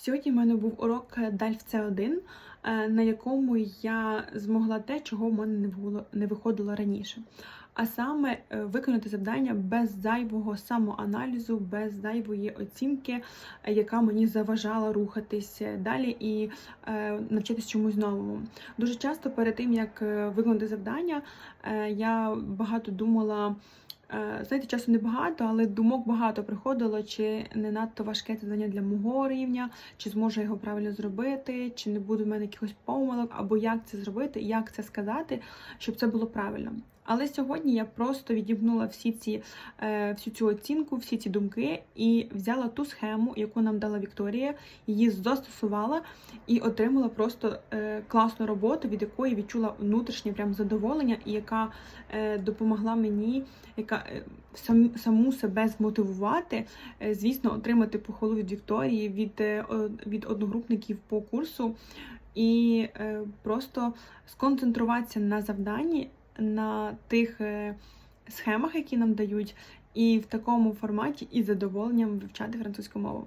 Сьогодні в мене був урок DALF C1, е, на якому я змогла те, чого в мене не виходило раніше. А саме е, виконати завдання без зайвого самоаналізу, без зайвої оцінки, е, яка мені заважала рухатись далі і е, навчитись чомусь новому. Дуже часто перед тим як виконати завдання, я багато думала. Е, Знаєте, часу небагато, але думок багато приходило, чи не надто важке це завдання для мого рівня, чи зможу його правильно зробити, чи не буде в мене якихось помилок, або як це зробити, як це сказати, щоб це було правильно. Але сьогодні я просто відібнула всі ці, е, всю цю оцінку, всі ці думки і взяла ту схему, яку нам дала Вікторія, її застосувала і отримала просто е, класну роботу, від якої відчула внутрішнє прям задоволення, і яка е, допомогла мені, яка сам, саму себе змотивувати, звісно, отримати похвалу від Вікторії, від, від одногрупників по курсу, і просто сконцентруватися на завданні, на тих е, схемах, які нам дають, і в такому форматі із задоволенням вивчати французьку мову.